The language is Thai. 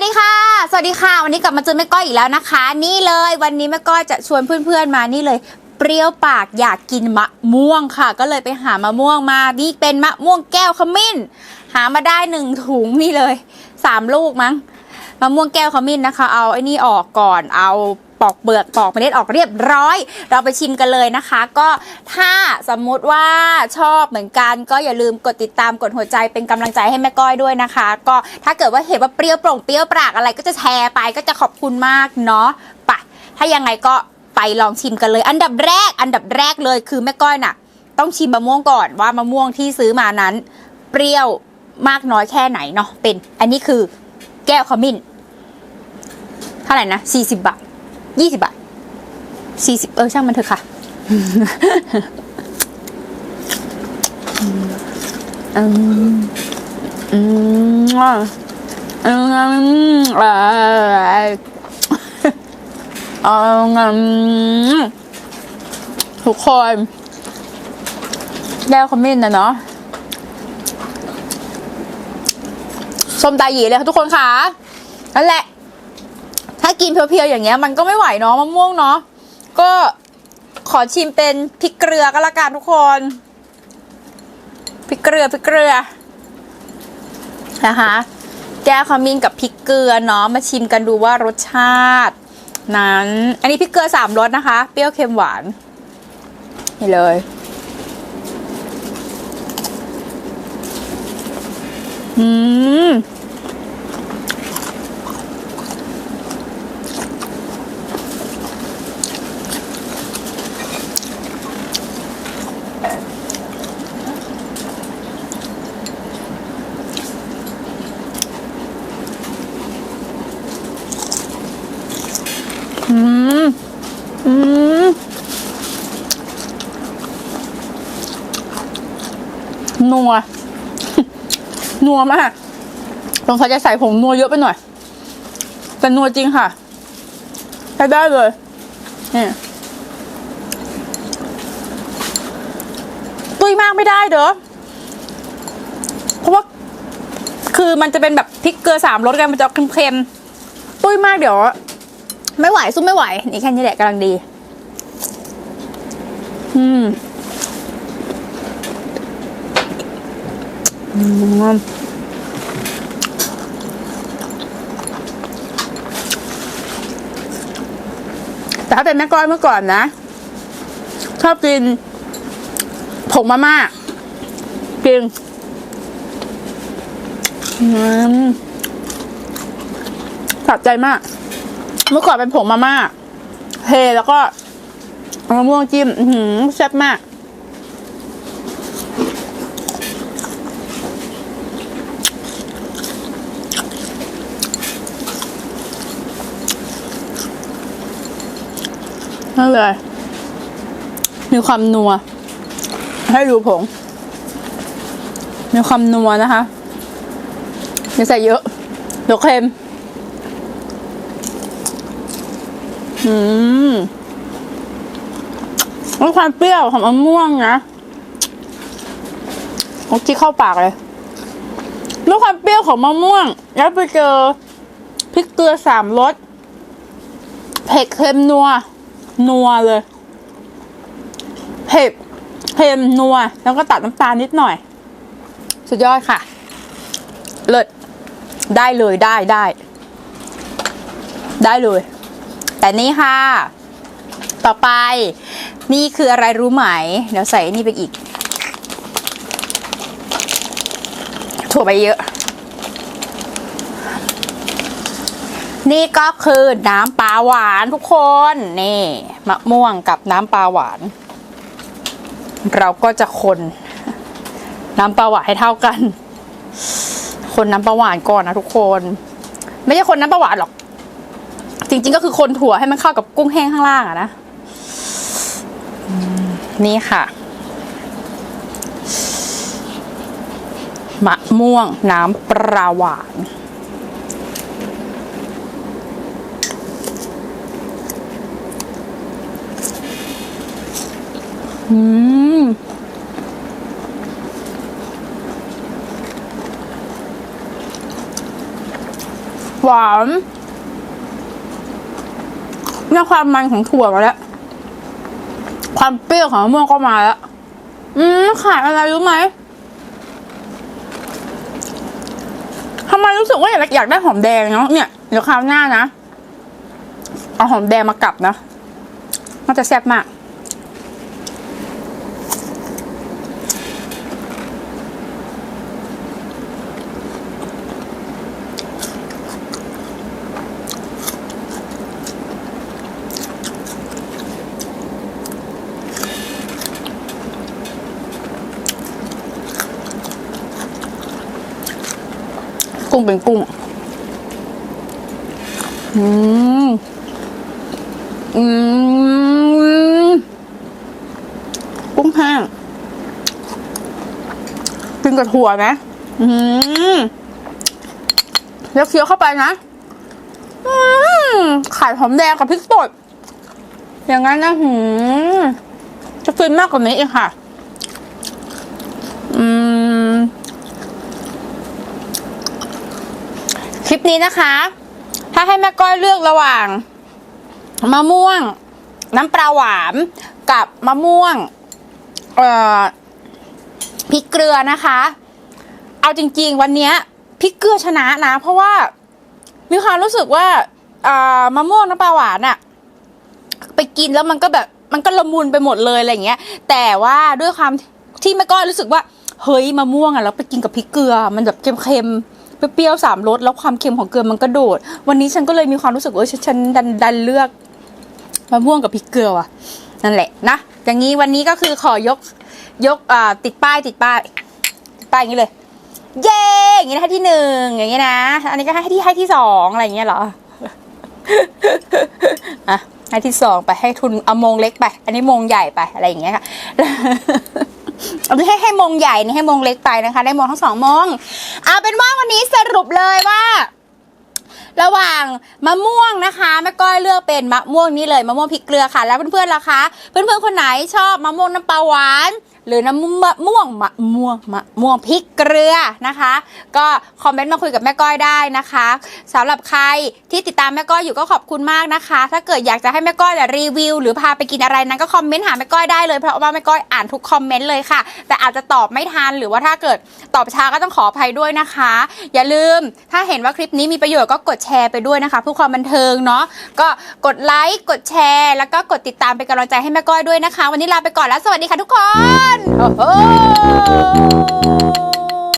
วัสดีค่ะ สวัสดีค่ะ วันนี้กลับมาเจอแม่ก้อยอีกแล้วนะคะ นี่เลยวันนี้แม่ก้อยจะชวนเพื่อนๆมานี่เลย เปรี้ยวปากอยากกินมะม่วงค่ะ ก็เลยไปหามะม่วงมานี่เป็นมะม่วงแก้วขมิ้น หามาได้หนึ่งถุงนี่เลยสามลูกมั้งมะม่วงแก้วขมิ้นนะคะ เอาไอ้นี่ออกก่อนเอา ปอกเปลือกปอกเมล็ดออกเรียบร้อย เราไปชิมกันเลยนะคะ ก็ถ้าสมมุติว่าชอบเหมือนกันก็อย่าลืมกดติดตามกดหัวใจเป็นกำลังใจให้แม่ก้อยด้วยนะคะ ก็ถ้าเกิดว่าเห็นว่าเปรี้ยวโปร่งเปรี้ยวปรากอะไรก็จะแชร์ไปก็จะขอบคุณมากเนาะไปถ้ายังไงก็ไปลองชิมกันเลย อันดับแรก อันดับแรกเลยคือแม่ก้อยน่ะ ต้องชิมมะม่วงก่อนว่ามะม่วงที่ซื้อมานั้น เปรี้ยวมากน้อยแค่ไหนเนาะเป็น อันนี้คือแก้วขมิ้นเท่าไหร่นะสี่สิบบาท ยี่สิบาทสี่สิบเออช่างมันเถอะค่ะอืมอืมอืมอืมอ่าอืมทุกคนแก้วขมิ้นนะเนาะส้มตาหยีเลยค่ะทุกคนค่ะนั่นแหละากินเพียวๆอย่างเงี้ยมันก็ไม่ไหวเนาะมะม่วงเนาะก็ขอชิมเป็นพริกเกลือก็แล้วกันทุกคนพริกเกลือพริกเกลือนะคะแก้วขมิ้นกับพริกเกลือเนาะมาชิมกันดูว่ารสชาติ นั้น อันนี้พริกเกลือสามรสนะคะ เปรี้ยวเค็มหวานนี่เลยอืม นัว นัวมากสงสัยจะใส่ผงนัวเยอะไปหน่อย แต่นัวจริงค่ะใช้ได้เลยนี่ตุยมากไม่ได้เด้อ เพราะว่า คือมันจะเป็นแบบพริกเกลือสามรสกันมันจะเค็มๆ ตุ้ยมากเดี๋ยว ไม่ไหว สู้ไม่ไหว นี่แค่นี้แหละกำลังดี อืมอืม แต่ถ้าเป็นแม่ก้อยเมื่อก่อนนะ ชอบกินผงมาม่ากินอืมสะใจมาก เมื่อก่อนเป็นผงมาม่าเทแล้วก็มะม่วงจิ้มแซ่บมาก นั่นเลย มีความนัว ให้ดูผง มีความนัวนะคะอย่าใส่เยอะเดี๋ยวเค็ม อืมแล้วความเปรี้ยวของมะม่วงนะโอ้ที่เข้าปากเลยแล้วความเปรี้ยวของมะม่วง แล้วไปเจอพริกเกลือสามรสเผ็ดเค็มนัว นัวเลยเผ็ดเค็มนัว แล้วก็ตัดน้ำตาลนิดหน่อย สุดยอดค่ะ เลิศได้เลยได้ได้ ได้เลย แต่นี่ค่ะ ต่อไปนี่คืออะไรรู้ไหม เดี๋ยวใส่นี่ไปอีกถั่วไปเยอะ นี่ก็คือน้ำปลาหวานทุกคน นี่มะม่วงกับน้ำปลาหวาน เราก็จะคนน้ำปลาหวานให้เท่ากัน คนน้ำปลาหวานก่อนนะทุกคน ไม่ใช่คนน้ำปลาหวานหรอก จริง ๆ ก็คือคนถั่วให้มันเข้ากับกุ้งแห้งข้างล่างอะนะนี่ค่ะมะม่วงน้ำปลาหวาน อืมหวานเนี่ยความมันของถั่วมาแล้ว ความเปรี้ยวของมะม่วงก็มาแล้ว อืมขาดอะไรรู้ไหมทำไมรู้สึกว่าอยากอยากได้หอมแดงเนาะเนี่ยเดี๋ยวคราวหน้านะ เอาหอมแดงมากลับนะน่าจะแซ่บมาก กุ้งเป็นกุ้ง อืม อืม กุ้งแห้งกินกับถั่วไหมอืมแล้วเคี้ยวเข้าไปนะอืมไข่หอมแดงกับพริกสดอย่างนั้นนะหืมจะฟินมากกว่านี้อีกค่ะ อืม ค ลิปนี้นะคะ ถ้าให้แม่ก้อยเลือกระหว่างมะม่วง น้ำปลาหวานกับมะม่วงเอ่อพริกเกลือนะคะ เอาจริง ๆ วันนี้พริกเกลือชนะนะ เพราะว่ามีความรู้สึกว่าอ่ามะม่วงน้ำปลาหวานอะไปกินแล้วมันก็แบบมันก็ละมุนไปหมดเลยอะไรอย่างเงี้ย แต่ว่าด้วยความที่แม่ก้อยรู้สึกว่าเฮ้ยมะม่วงอะแล้วไปกินกับพริกเกลือ มันแบบเค็มๆ เปรี้ยวๆสามรสแล้วความเค็มของเกลือมันก็โดด วันนี้ฉันก็เลยมีความรู้สึกว่าฉันฉันดันดันเลือกมะม่วงกับพริกเกลือว่ะ นั่นแหละนะอย่างนี้วันนี้ก็คือขอยกยกอ่าติดป้ายติดป้ายติดป้ายอย่างนี้เลย เย้อย่างนี้นะให้ที่หนึ่งอย่างนี้นะ อันนี้ก็ให้ที่ให้ที่สองอะไรอย่างเงี้ยเหรออะให้ที่สองไปให้ทุนเอามงเล็กไป อันนี้มงใหญ่ไปอะไรอย่างเงี้ยค่ะ เอาให้ให้มงใหญ่นี่ให้มงเล็กไปนะคะ ได้มงทั้งสองมงเอาเป็นว่าวันนี้สรุปเลยว่าระหว่างมะม่วงนะคะแม่ก้อยเลือกเป็นมะม่วงนี้เลยมะม่วงพริกเกลือค่ะ แล้วเพื่อนๆล่ะคะ เพื่อนๆคนไหนชอบมะม่วงน้ำปลาหวาน หรือน้ำมะม่วงมะม่วงมะม่วงพริกเกลือนะคะ ก็คอมเมนต์มาคุยกับแม่ก้อยได้นะคะสำหรับใครที่ติดตามแม่ก้อยอยู่ก็ขอบคุณมากนะคะ ถ้าเกิดอยากจะให้แม่ก้อยเนี่ยรีวิว หรือพาไปกินอะไรนั้นก็คอมเมนต์หาแม่ก้อยได้เลยเพราะว่าแม่ก้อยอ่านทุกคอมเมนต์เลยค่ะ แต่อาจจะตอบไม่ทันหรือว่าถ้าเกิดตอบช้าก็ต้องขออภัยด้วยนะคะ อย่าลืมถ้าเห็นว่าคลิปนี้มีประโยชน์ก็กดแชร์ไปด้วยนะคะเพื่อความบันเทิงเนาะก็กดไลค์กดแชร์ แล้วก็กดติดตามเป็นกำลังใจให้แม่ก้อยด้วยนะคะ วันนี้ลาไปก่อนแล้วสวัสดีค่ะทุกคนนโอ้โห